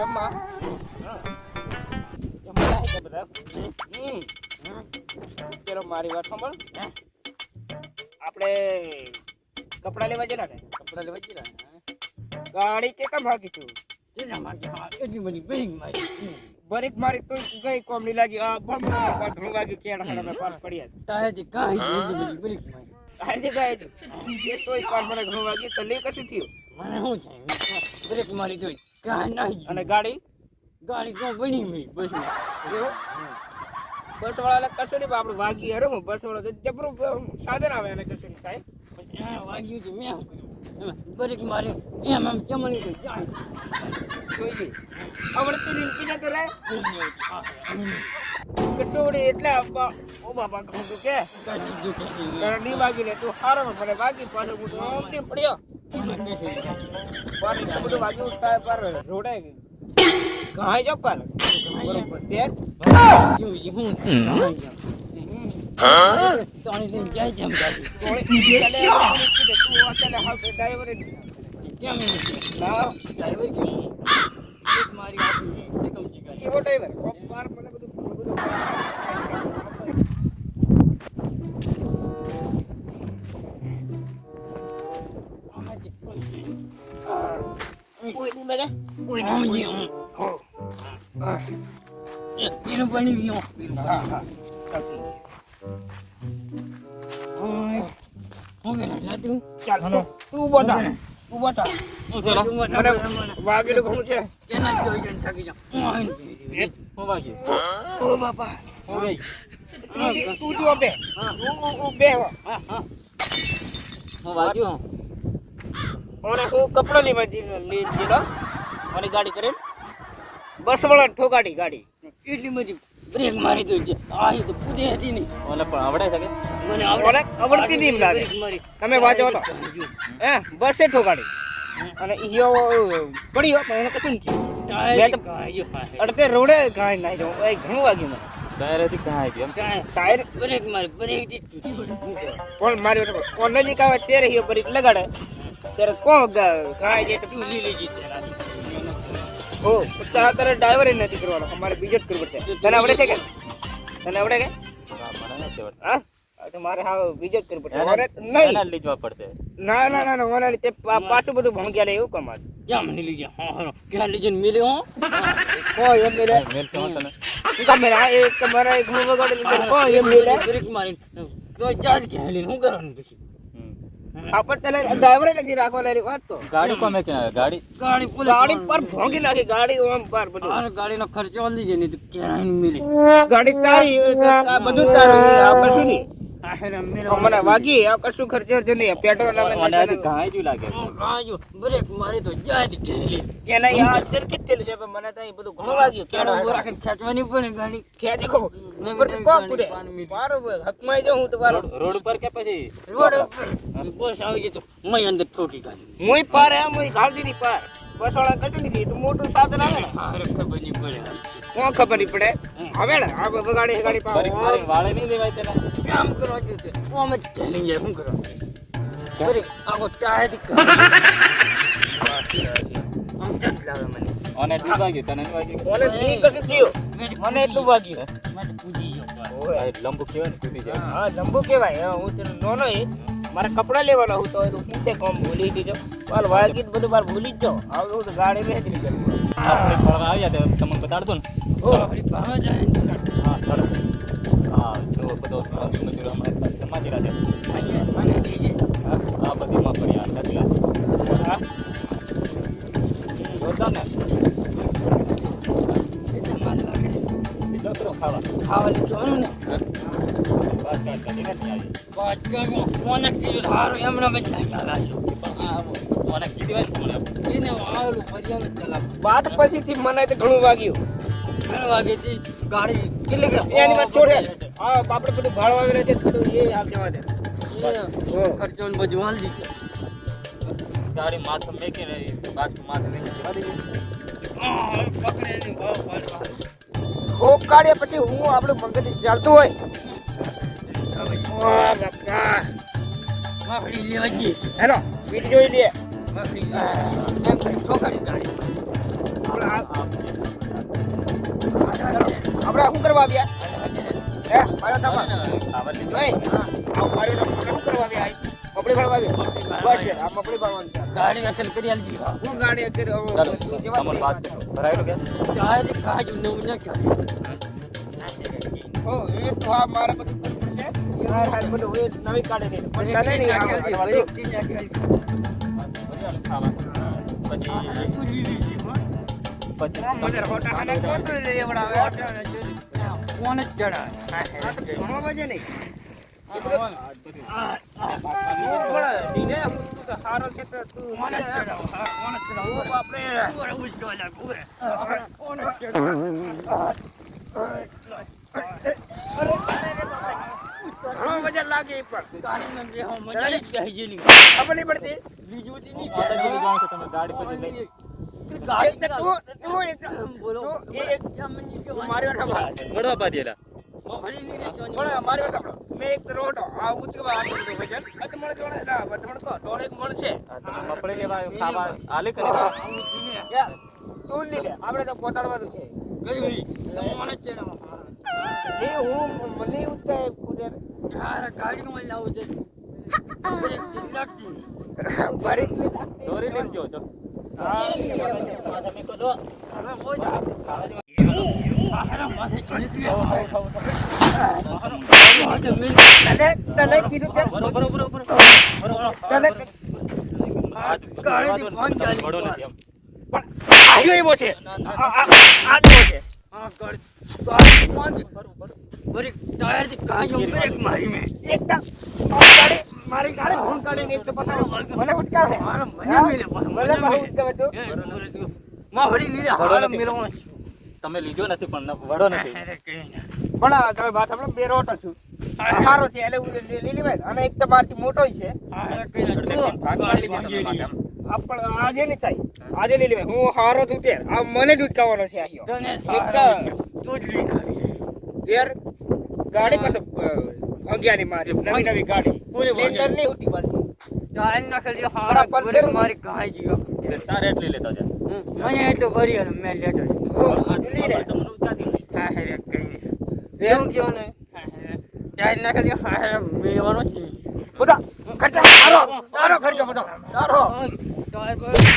જમવા હા. જમવા આવે છે બધા હમ. પેલો મારી વાત સાંભળ. આપણે કપડા લેવા જરા ને? કપડા લેવા જરા ગાડી કે કેમ હાકી તું? તેના માટે હા એટલી બધી બેંક મારી. બરીક મારી તો ગઈ કોમની લાગી. આ બમ ઘણું વાગ્યું કેણ હાડા મેં પાસ પડ્યા તારેથી કાંઈ નહીં, એટલી બધી બેંક મારી. આજે ગાય છે? એ તોય પાસ મને ઘણું વાગ્યું તો લે કશું થયું? મને શું છે? બ્રેક મારી તો કાંઈ નહીં અને ગાડી? ગાડી તો બની મી બસ. બસ વાળા કશું નહીં આપણે વાગી અરે હું બસ વાળા જબરું સાધન આવે એને કશું થાય વાગ્યું છે મેં બરીક મારે એમ એમ ચમની તો જાય. જોઈ લે. આવડતી રીત પીને તો રે કસોડી એટલે ઓ બાપા કહું તું કે નહીં. વાગી લે તું હારો મને વાગી પાછો હું તો પડ્યો. એટલું બધું વાગ્યું તારે પર રોડે ઘાય જો પર બરોબર તું હાલ તો ડ્રાઈવર મેરે હા હા. ચાલ તું તું બતા તું બતા મને વાગેલું ઘણું છે. ઓ બાપા. તું તું જો બે. તું તું બે હો. અને હું. કપડા લેવા જી- લી દીધો અને ગાડી કરે બસ વાળા ઠોકાડી ગાડી. એટલી બધી બ્રેક મારી તો છે. આ તો પૂરી હતી નહીં. મને આવડે. આવડતી નહીં લાગે. તમે વાજો તો. હે બસે ઠોકાડી. અને ઈયો પડ્યો પણ એને કશું નથી. અડતે રોડે ગાડી નાખી દઉં એ ઘણું વાગ્યું મને. કાંઈ. ટાયર. બ્રેક મારી બ્રેક દી જ. કોણ મારી કોણ નજીક આવે ત્યારે ઈયો બ્રેક લગાડે. ત્યારે કોણ ગાય જે તું લીલી જીતે તેરા. ઓ તારા તારે ડ્રાઈવર નથી કરવાનો. અમારે બીજો જ કરવું પડશે તને આવડે છે કે? તને આવડે કે? હા? હા, મારે હા બીજો જ કરવું પડશે મારે પડશે. ના ના ના ના મને તે પાછું બધું ભણગ્યા લે એવું કમાત ક્યાં મને હા, હા. ક્યાં મિલે હો? કોઈ એમ મિલે. આ એક તમારા એક હું વગાડી એમ મારી. તો કરવાનું પછી? આપણ તને ડ્રાઈવર નથી રાખવા વાત તો. ગાડી કોમે કે ગાડી? ગાડી પોલીસ ગાડી પર ભોંગી નાખી ગાડી ઓમ પર બધું. આ ગાડીનો ખર્ચો વધી જાય નહીં તો ક્યાં મિલે. ગાડી તારી બધું તારું આ કશું નહીં. આ હેરા મેરો તો મને વાગી આ કશું ખર્ચો જ નહીં. પેટ્રોલ મને ઘાય લાગે. રાજો બ્રેક મારી તો જાય જ ક્યાં લે યાર અત્યારે કેટલું છે મને તો બધું ઘણું વાગ્યું. કેડો રાખીને ખેંચવાની પડે ગાડી. ખેંચી કહું ઉપર તો કોક પૂરે? મારો હકમાં જો હું તો મારો રોડ ઉપર કે પછી? રોડ ઉપર. બસ આવી ગઈ તો મય અંદર ઠોકી ગાડી મુઈ પાર હે મુઈ ઘાલ દીધી પાર. બસ વાળા કશું નથી તો મોટું સાધન આવે. ને ખબર નહીં પડે કોણ ખબર નહીં પડે? હવે ને આ બગાડી ગાડી પાર ફરી વાળે નહીં દેવાય તેને? કામ કરવા જોઈએ ઓમ જ ઠેલી જાય શું કરવા? બ્રેક આખો લાગે મને અને એટલું વાગ્યું તને મને કશું થયું? મને એટલું વાગ્યું? મેં પૂજી ગયો. ઓય. લંબુ કહેવાય ને કૂદી જાય. હા લંબુ કહેવાય. હા, હું તને નોનો એ મારે કપડા લેવાના હું તો હું તે કોમ ભૂલી દીધો મારે વાગી તો બધું મારે ભૂલી જ જાઓ આવું તો ગાડી બેસી ગઈ આપણે ફરવા આવ્યા તો તમને બતાડતો ને. ઓ આપણી ફરવા જાય ને હા ચાલો. હા જો બધો મજૂર મજૂર હમણાં સમાજી અહીંયા મને કોને કીધું હારું એમના બધા આવ્યો કીધી એને આવેલું ચલાવ વાત પછીથી મને તો ઘણું વાગ્યું. છે વાગેથી ગાડી કેટલી એની વાત છોડે. હા આપણે બધું ભાડું આવી છે થોડું એ આપ જવા દે. ખર્ચો ને બધું હાલ ગાડી માથે મેકી રહી બાજુ માથે મેકી જવા દીધી. પકડે ખોપ પછી હું આપણું મગજ ચાલતું હોય. બાપા માફડી લેવા જઈએ હેલો બીજ જોઈ લે. કરી ગાડી આપણે શું કરવા આવ્યા? હે મારો તમાર. નહીં. આ મારી આપણે શું કરવા આવ્યા? મપડી ફળવા આવ્યા? બસ આ ફળવાની છે. ગાડી વેસલ કરી આલજી. હા ગાડી અત્યારે ચાલો તમને વાત કરો. ભરાયેલું કે? ચાય ખાજો નવું ન હો એ તો આ મારે બધું નવી કાઢે કોણ જ તો ઘણો વજન હું છે મને. હું લાગે એ પણ. ખબર નહીં પડતી. માતાજીની તમે ગાડી પછી લઈ એક તો તું તું એક તું એ એક તું મારી. મેં એક તો રોટો આ ઉચકવા બધું વજન. આ તો ના આ તો મને મણ છે. મફળી લેવા ખાવા આલે કરે. તું લે. આપણે તો પોતાડવાનું છે. એ હું મને પૂજન ભરી જ લે. દોરી લઈને જો જો તને કીધું છે. બરોબર બરોબર તને ગાડી ફોન ચાલી વડો નથી એમ આવ્યો એવો છે આ આ આ જેવો છે એક તો આ ગાડી મારી ગાડી ફોન કાઢીને એક તો પતાવો મને મને તું. વડો નથી. તમે લીધો નથી પણ વડો નથી. પણ આ તમે વાત સાંભળો બે રોટો છું. સારો છે એટલે હું લી- લીલી ભાઈ અને એક તો મારથી મોટો છે. લીધો પણ આજે નહીં થાય. આજે લીલી ભાઈ હું હારો છું તે આ મને જ ઉચકાવાનો છે આયો એક તો ઘેર ગાડી પાછો ભંગ્યાની મારી નવી નવી ગાડી. પૂરી ભંગ્યાની. સ્પ્લેન્ડર નહીં હોતી પાછી. હારા પરસેરો મારી કાંઈ જીવા તારે એટલે લેતા છે? મને એટલું ભરી મેં લેતો હા હે કઈ ઘેર કયો ને? ટાઈર નાખી દે હા હે મેળવાનો જ બધા ખર્ચો તારો તારો ખર્ચો બધો તારો. ટાયર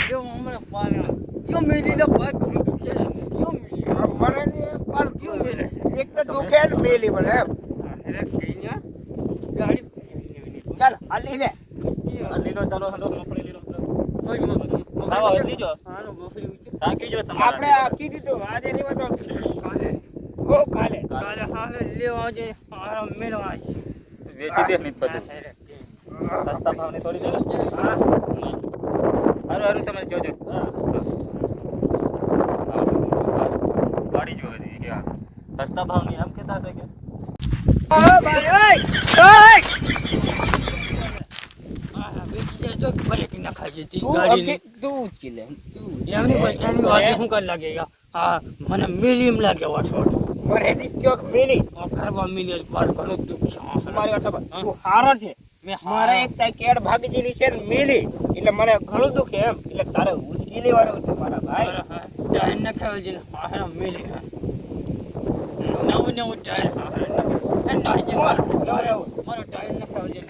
જો હમણાં પાવ્યા યો મેલી લે ઘણું દુખે છે યો મેલી આ મને ને પણ કયું મેલે છે એક તો દુખે ને મેલી પડે એમ. ગાડી. ચાલ આ લી લે આ લીલો ચાલો હંડો મફળી લીલો આપણે આ કીધું તું આજે નહીં વાતો કાલે. હો કાલે. કાલે હાલે લેવા જે હારા મેળવા વેચી દે નહીં બધું. સસ્તા ભાવની થોડી દે. હા. હારું હારું તમે જોજો. ગાડી જોવે કે આ એમ કેતા છે કે ઓ ભાઈ ઓય હા બેટી જાય તો બ્રેક ના ખાઈ જતી તું ગાડી અમથી તું ઉચકી લે એમની વાત એની વાત શું કર લાગે હા મને મિલી લાગે વાઠો મેલી મિલી ઘણું દુઃખ છે મારી વાત તું હારો છે મેં મારે એક તારી કેડ ભાગીજીની છે ને એટલે મને ઘણું દુખે એમ એટલે તારે ઉચકી લેવાનું છે મારા ભાઈ ટાયર ના છે મિલી ને હું ટાયર મારો ટાયર નખાવજે